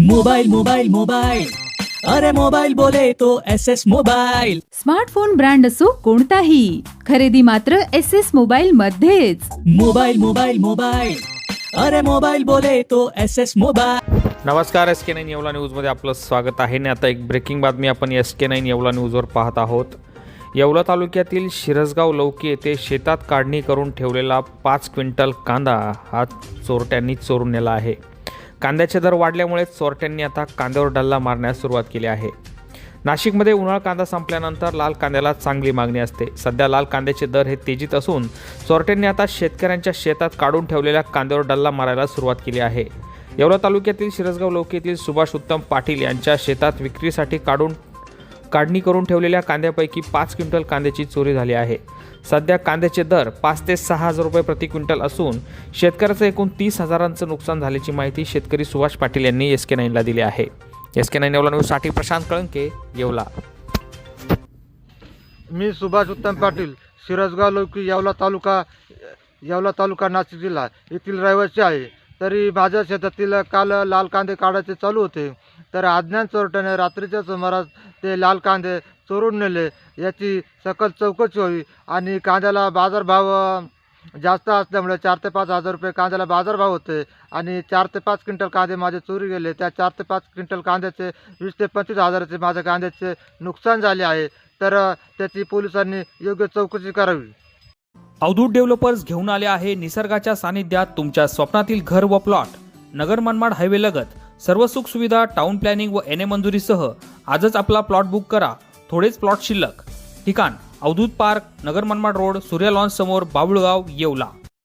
Mobile mobile mobile अरे mobile बोले तो S S mobile smartphone brand असो कोणताही खरेदी मात्र एस एस मोबाईल मध्येच. मोबाइल मोबाइल मोबाइल अरे मोबाइल बोले तो एस एस मोबाइल नमस्कार एस के नाईन येवला न्यूजमध्ये आपलं स्वागत आहे. आणि आता एक ब्रेकिंग बातमी आपण एस के नाईन येवला न्यूजवर पाहत आहोत. येवला तालुक्यातील शिरसगाव लौकी येथे शेतात काढणी करून ठेवलेला पाच क्विंटल कांदा हा चोरट्यांनी चोरून नेला आहे. कांद्याचे दर वाढल्यामुळे चोरट्यांनी आता कांद्यावर डल्ला मारण्यास सुरुवात केली आहे. नाशिकमध्ये उन्हाळा कांदा संपल्यानंतर लाल कांद्याला चांगली मागणी असते. सध्या लाल कांद्याचे दर हे तेजीत असून चोरट्यांनी आता शेतकऱ्यांच्या शेतात काढून ठेवलेल्या कांद्यावर डल्ला मारायला सुरुवात केली आहे. येवला तालुक्यातील शिरसगाव लोकेतील सुभाष उत्तम पाटील यांच्या शेतात विक्रीसाठी काढून काढणी करून ठेवलेल्या कांद्यापैकी पाच क्विंटल कांद्याची चोरी झाली आहे. सध्या कांद्याचे दर पाच ते सहा हजार रुपये प्रति क्विंटल असून शेतकऱ्याचं एकूण तीस हजारांचं नुकसान झाल्याची माहिती शेतकरी सुभाष पाटील यांनी एस के नाईनला दिली आहे. एस के नाईन येवला न्यूजसाठी प्रशांत कळंके येवला. मी सुभाष उत्तम पाटील शिरसगाव लौकी येवला तालुका येवला तालुका नाशिक जिल्हा येथील रहिवासी आहे. तरी माझ्या शेतातील काल लाल कांदे काढायचे चालू होते. तर अज्ञान चोरट्याने रात्रीच्या सुमारास ते लाल कांदे चोरून नेले. याची सकल चौकशी व्हावी आणि कांद्याला बाजारभाव जास्त असल्यामुळे चार ते पाच हजार रुपये कांद्याला बाजारभाव होते आणि चार ते पाच क्विंटल कांदे माझे चोरी गेले. त्या चार ते पाच क्विंटल कांद्याचे वीस ते पंचवीस हजाराचे माझ्या कांद्याचे नुकसान झाले आहे. तर त्याची पोलिसांनी योग्य चौकशी करावी. अवधूत डेव्हलपर्स घेऊन आले आहे निसर्गाच्या सानिध्यात तुमच्या स्वप्नातील घर व प्लॉट. नगर मनमाड हायवे लगत सर्व सुखसुविधा टाऊन टाउन प्लॅनिंग व एन ए मंजुरीसह आजच आपला प्लॉट बुक करा. थोडेच प्लॉट शिल्लक. ठिकाण Avdhut park Nagar Manmad road Surya lawns समोर बाबुळगाव येवला.